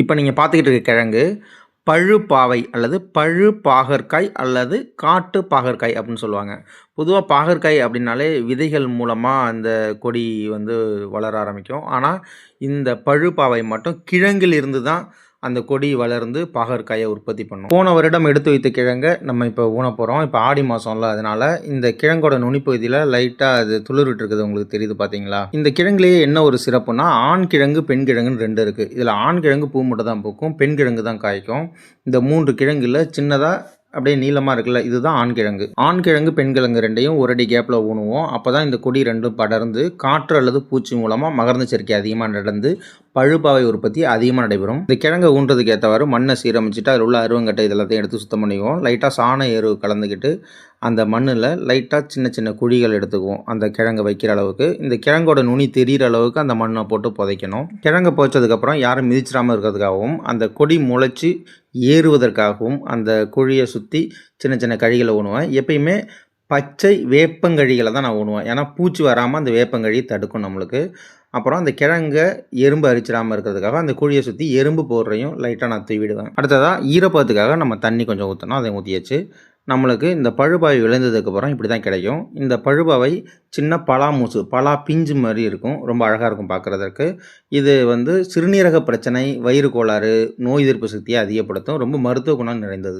இப்போ நீங்கள் பார்த்துக்கிட்டு இருக்க கிழங்கு பழுப்பாவை அல்லது பழு பாகற்காய் அல்லது காட்டு பாகற்காய் அப்படின்னு சொல்லுவாங்க. பொதுவாக பாகற்காய் அப்படின்னாலே விதைகள் மூலமாக அந்த கொடி வந்து வளர ஆரம்பிக்கும். ஆனால் இந்த பழுப்பாவை மட்டும் கிழங்கில் இருந்து தான் அந்த கொடி வளர்ந்து பாகற்காயை உற்பத்தி பண்ணும். போன வருடம் எடுத்து வைத்த கிழங்கை நம்ம இப்போ ஊன போகிறோம் இப்போ ஆடி மாதம்ல அதனால இந்த கிழங்கோட நுனிப்பகுதியில் லைட்டாக அது துளிர்விட்டு இருக்குது. உங்களுக்கு தெரியுது பார்த்தீங்களா இந்த கிழங்குலேயே என்ன ஒரு சிறப்புனா ஆண் கிழங்கு பெண் கிழங்குன்னு ரெண்டு இருக்குது இதில் ஆண் கிழங்கு பூ மட்டும் தான் பூக்கும் பெண் கிழங்கு தான் காய்க்கும். இந்த மூன்று கிழங்குல சின்னதாக அப்படியே நீளமாக இருக்குல்ல இதுதான் ஆண் கிழங்கு. ஆண் கிழங்கு ரெண்டையும் ஒரு அடி கேப்பில் ஊனுவோம் அப்போ தான் இந்த கொடி ரெண்டும் படர்ந்து காற்று அல்லது பூச்சி மூலமாக மகரந்த சேர்க்கை அதிகமாக நடந்து பழுப்பாவை உற்பத்தி அதிகமாக நடைபெறும். இந்த கிழங்கை ஊன்றதுக்கு ஏற்றவாறு மண்ணை சீரமைச்சிட்டு அதில் உள்ள அருவங்கட்டை இதெல்லாத்தையும் எடுத்து சுத்தம் பண்ணிக்குவோம். லைட்டாக சாண எரு கலந்துக்கிட்டு அந்த மண்ணில் லைட்டாக சின்ன சின்ன குழிகள் எடுத்துக்குவோம். அந்த கிழங்கை வைக்கிற அளவுக்கு. இந்த கிழங்கோட நுனி தெரிகிற அளவுக்கு அந்த மண்ணை போட்டு புதைக்கணும். கிழங்கை புதைச்சதுக்கப்புறம் யாரும் மிதிச்சிடாமல் இருக்கிறதுக்காகவும் அந்த கொடி முளைச்சி ஏறுவதற்காகவும் அந்த குழியை சுற்றி சின்ன சின்ன கழிகளை ஊனுவேன் எப்பயுமே பச்சை வேப்பங்கழிகளை தான் நான் ஊனுவேன் ஏன்னா பூச்சி வராமல் அந்த வேப்பங்கழி தடுக்கும் நம்மளுக்கு. அப்புறம் அந்த கிழங்கை எறும்பு அரிச்சிடாமல் இருக்கிறதுக்காக அந்த குழியை சுற்றி எறும்பு போடுறையும் லைட்டாக நான் தூவிடுவேன். அடுத்ததாக ஈரப்பதத்துக்காக நம்ம தண்ணி கொஞ்சம் ஊற்றணும் அதை ஊற்றியாச்சு நம்மளுக்கு இந்த பழுபாவை விளைந்ததுக்கப்புறம் இப்படி தான் கிடைக்கும். இந்த பழுபாவை சின்ன பலா மூசு பலா பிஞ்சு மாதிரி இருக்கும். ரொம்ப அழகாக இருக்கும் பார்க்குறதற்கு இது வந்து சிறுநீரக பிரச்சனை வயிறு கோளாறு நோய் எதிர்ப்பு சக்தியை அதிகப்படுத்தும். ரொம்ப மருத்துவ குணம் நிறைந்தது.